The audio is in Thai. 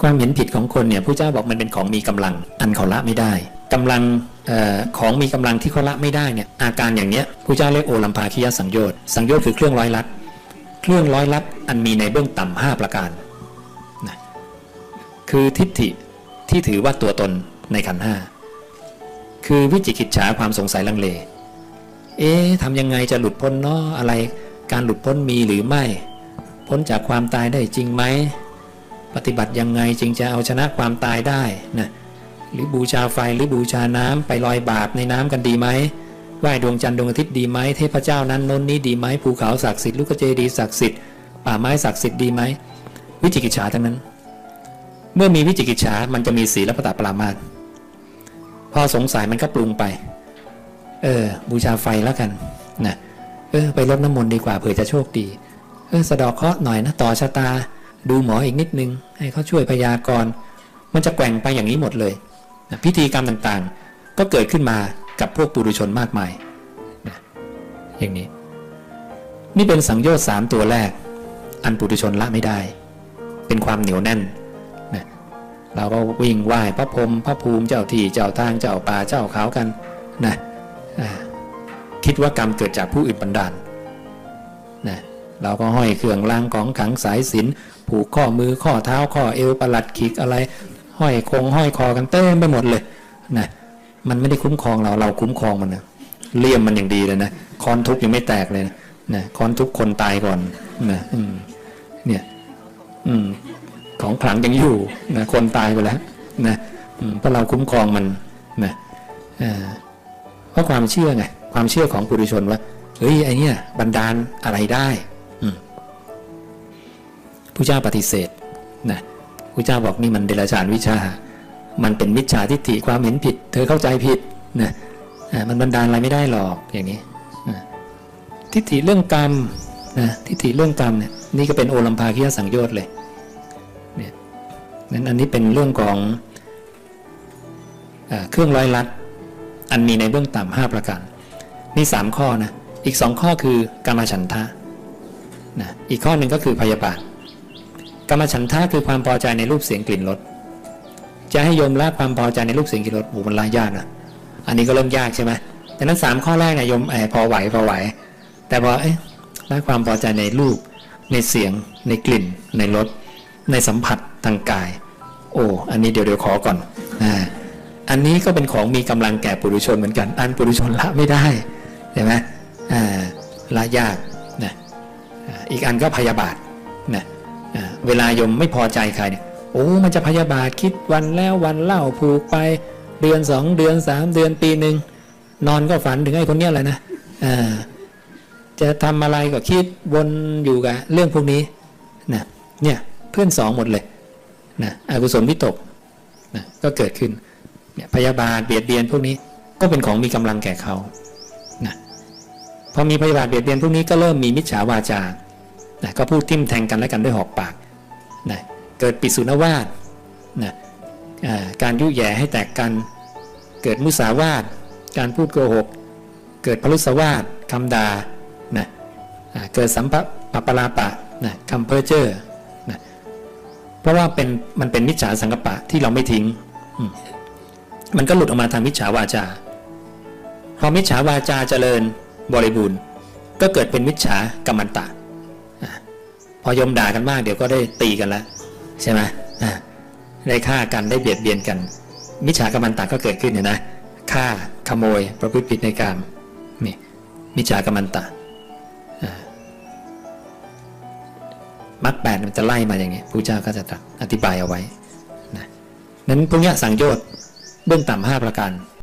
ความเห็นผิดของคนเนี่ยผู้เจ้าบอกมันเป็นของมีกำลัง อันเขาละไม่ได้กำลังออของมีกำลังที่เขาละไม่ได้เนี่ยอาการอย่างเนี้ยผู้เจ้าเรียกโอลัมพาคิยสังโยชน์สังโยชน์คือเครื่องร้อยลัดเครื่องร้อยลัดอันมีในเบื้องต่ำห้าประการนะคือทิฏฐิที่ถือว่าตัวตนในขันห้าคือวิจิกิจฉาความสงสัยลังเล เอ๊ะทำยังไงจะหลุดพ้นเนาะอะไร การหลุดพ้นมีหรือไม่ พ้นจากความตายได้จริงไหม ปฏิบัติยังไงจึงจะเอาชนะความตายได้นะหรือบูชาไฟหรือบูชาน้ำไปลอยบาปในน้ำกันดีไหมไหว้ดวงจันทร์ดวงอาทิตย์ดีไหมเทพเจ้านั้นนนนี้ดีไหมภูเขาศักดิ์สิทธิ์ลูกเจดีศักดิ์สิทธิ์ป่าไม้ศักดิ์สิทธิ์ดีไหมวิจิกิจฉาทั้งนั้น เมื่อมีวิจิกิจฉามันจะมีศีลปตปรามาสพอสงสัยมันก็ปรุงไป เออ บูชาไฟแล้วกันนะเออไปรดน้ำมนต์ดีกว่าเผื่อจะโชคดี เออสะดอกเคราะห์หน่อยนะต่อชะตา ดูหมออีกนิดนึง ให้เขาช่วยพยากรณ์มันจะแกว่งไปอย่างนี้หมดเลยนะพิธีกรรมต่างๆ ก็เกิดขึ้นมากับพวกปุถุชนมากมายนะอย่างนี้ นี่เป็นสังโยชน์สามตัวแรก อันปุถุชนละไม่ได้ เป็นความเหนียวแน่นนะเราก็วิ่งไหว้พระพรมพระภูมิเจ้าที่เจ้าทางเจ้าป่าเจ้าเขากันนะคิดว่ากรรมเกิดจากผู้อื่นบันดาลนะ เราก็ห้อยเครื่องรางของขังสายสินผูกข้อมือข้อเท้าข้อเอวประหลัดขิกอะไร ห้อยคงห้อยคอกันเต็มไปหมดเลยนะมันไม่ได้คุ้มครองเราเราคุ้มครองมันนะเลี่ยมมันอย่างดีเลยนะคอนทุบยังไม่แตกเลยนะนะคอนทุบคนตายก่อนนะอืมเนี่ย อืม ของขลังยังอยู่นะคนตายไปแล้วนะเพราะเราคุ้มครองมันนะเพราะความเชื่อไงความเชื่อของปุถุชนว่าเฮ้ยไอเนี่ยบันดาลอะไรได้ ผู้เจ้าปฏิเสธนะผู้เจ้าบอกนี่มันเดรัจฉานวิชา มันเป็นมิจฉาทิฏฐิความเห็นผิด เธอเข้าใจผิดนะมันบันดาลอะไรไม่ได้หรอกอย่างนี้ทิฏฐิเรื่องกรรมนะทิฏฐิเรื่องกรรมเนี่ยนี่ก็เป็นโอลัมพาคิยสังโยชน์เลยเนี่ยนั้นอันนี้เป็นเรื่องของเออเครื่องร้อยลัด อันมีในเบื้องต่ำห้าประการนี่สามข้อนะอีกสองข้อคือกรรมฉันทะนะอีกข้อหนึ่งก็คือพยาบาท กรรมฉันทะคือความพอใจในรูปเสียงกลิ่นรสจะให้โยมละความพอใจในรูปเสียงกลิ่นรสโอ้มันละยากนะอันนี้ก็เริ่มยากใช่ไหมดังนั้นสามข้อแรกเนี่ยโยมอพอไหวพอไหว แต่พอเอ๊ะละความพอใจในรูป ในเสียง ในกลิ่น ในรสในสัมผัสทางกาย โอ้อันนี้เดี๋ยวเดี๋ยวขอก่อนอ่าอันนี้ก็เป็นของมีกำลังแก่ปุถุชนเหมือนกัน อันปุถุชนละไม่ได้เห็นไหมอ่าละยากนะอีกอันก็พยาบาทนะ เวลายมไม่พอใจใครเนี่ยโอ้มันจะพยาบาทคิดวันแล้ววันเล่าผูกไปเดือนสองเดือนสามเดือนปีหนึ่งนอนก็ฝันถึงไอ้คนเนี้ยแหละนะจะทำอะไรก็คิดวนอยู่กับเรื่องพวกนี้นะเนี่ยเพื่อนสองหมดเลยนะอกุศลวิตกนะก็เกิดขึ้นเนี่ยพยาบาทเบียดเบียนพวกนี้ก็เป็นของมีกำลังแก่เขานะพอมีพยาบาทเบียดเบียนพวกนี้ก็เริ่มมีมิจฉาวาจา นะก็พูดทิ่มแทงกันและกันด้วยหอกปากนะเกิดปิสุนวาสนะการยุแย่ให้แตกกัน เกิดมุสาวาทการพูดโกหก เกิดพลุสวาทคำด่านะเกิดสัมปะปะปลาปะนะคำเพ้อเจ้อนะเพราะว่าเป็นมันเป็นมิจฉาสังกปะที่เราไม่ทิ้ง มันก็หลุดออกมาทางมิจฉาวาจา พอมิจฉาวาจาเจริญบริบูรณ์ ก็เกิดเป็นมิจฉากรรมันตะ อยมด่ากันมากเดี๋ยวก็ได้ตีกันแล้วใช่ไหมได้ฆ่ากันได้เบียดเบียนกัน มิจฉากรรมันตะก็เกิดขึ้นเนี่ยนะฆ่าขโมยประพฤติผิดในกามนี่มิจฉากรรมันตะมรรคแปดมันจะไล่มาอย่างนี้พระเจ้าก็จะตรัสอธิบายเอาไว้นะนั้นพวกนี้สังโยชน์เบื้องต่ำห้าประการ